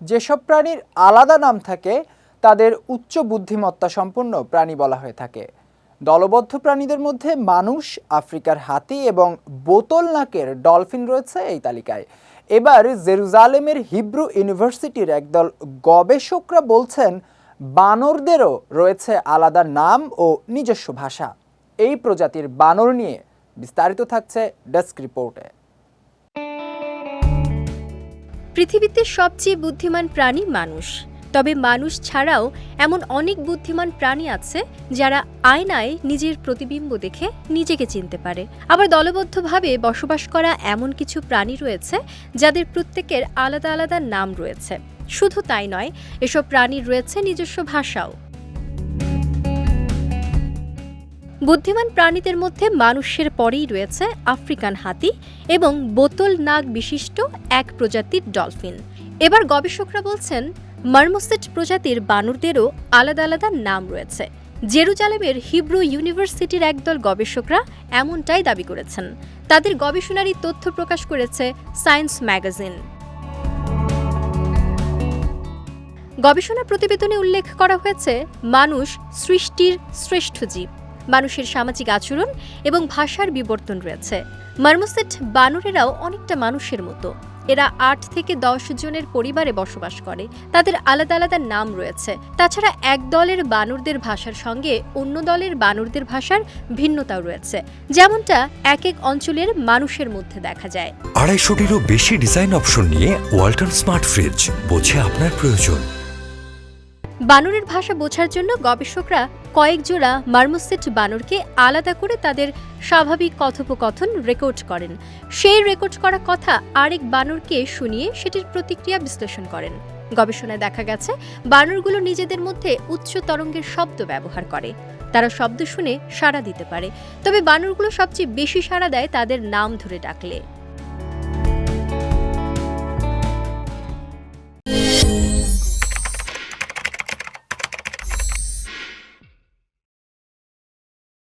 যেসব প্রাণীর আলাদা নাম থাকে, তাদের উচ্চ বুদ্ধিমত্তা সম্পন্ন প্রাণী বলা হয়ে থাকে। দলবদ্ধ প্রাণীদের মধ্যে মানুষ, আফ্রিকার হাতি এবং বোতল নাকের ডলফিন রয়েছে এই তালিকায়। এবার জেরুজালেমের হিব্রু ইউনিভার্সিটির একদল গবেষকরা বলছেন, বানরদেরও রয়েছে আলাদা নাম ও নিজস্ব ভাষা। এই প্রজাতির বানর নিয়ে বিস্তারিত থাকছে ডেস্ক রিপোর্টে। পৃথিবীতে সবচেয়ে বুদ্ধিমান প্রাণী মানুষ। তবে মানুষ ছাড়াও এমন অনেক বুদ্ধিমান প্রাণী আছে যারা আয়নায় নিজের প্রতিবিম্ব দেখে নিজেকে চিনতে পারে। আবার দলবদ্ধভাবে বসবাস করা এমন কিছু প্রাণী রয়েছে যাদের প্রত্যেকের আলাদা আলাদা নাম রয়েছে। শুধু তাই নয়, এসব প্রাণীর রয়েছে নিজস্ব ভাষাও। বুদ্ধিমান প্রাণীদের মধ্যে মানুষের পরেই রয়েছে আফ্রিকান হাতি এবং বোতল নাক বিশিষ্ট এক প্রজাতির ডলফিন। এবার গবেষকরা বলছেন, মার্মোসেট প্রজাতির বানরদেরও আলাদা আলাদা নাম রয়েছে। জেরুজালেমের হিব্রু ইউনিভার্সিটির একদল গবেষকরা এমনটাই দাবি করেছেন। তাদের গবেষণারই তথ্য প্রকাশ করেছে সায়েন্স ম্যাগাজিন। গবেষণা প্রতিবেদনে উল্লেখ করা হয়েছে, মানুষ সৃষ্টির শ্রেষ্ঠ জীব। মানুষের সামাজিক আচরণ এবং ভাষার বিবর্তন রয়েছে। মার্মোসেট বানরেরাও অনেকটা মানুষের মতো। এরা আট থেকে দশ জনের পরিবারে বসবাস করে। তাদের আলাদা আলাদা নাম রয়েছে। তাছাড়া এক দলের বানরদের ভাষার সঙ্গে অন্য দলের বানরদের ভাষার ভিন্নতাও রয়েছে। যেমনটা এক এক অঞ্চলের মানুষের মধ্যে দেখা যায়। আড়াইশোটিরও বেশি ডিজাইন অপশন নিয়ে ওয়ালটন স্মার্ট ফ্রিজ বোঝে আপনার প্রয়োজন। বানরের ভাষা বোঝার জন্য গবেষকরা কয়েক জোড়া মার্মোসেট বানরকে আলাদা করে তাদের স্বাভাবিক কথোপকথন রেকর্ড করেন। সেই রেকর্ড করা কথা আরেক বানরকে শুনিয়ে সেটির প্রতিক্রিয়া বিশ্লেষণ করেন। গবেষণায় দেখা গেছে, বানরগুলো নিজেদের মধ্যে উচ্চ তরঙ্গের শব্দ ব্যবহার করে। তারা শব্দ শুনে সাড়া দিতে পারে। তবে বানরগুলো সবচেয়ে বেশি সাড়া দেয় তাদের নাম ধরে ডাকলে।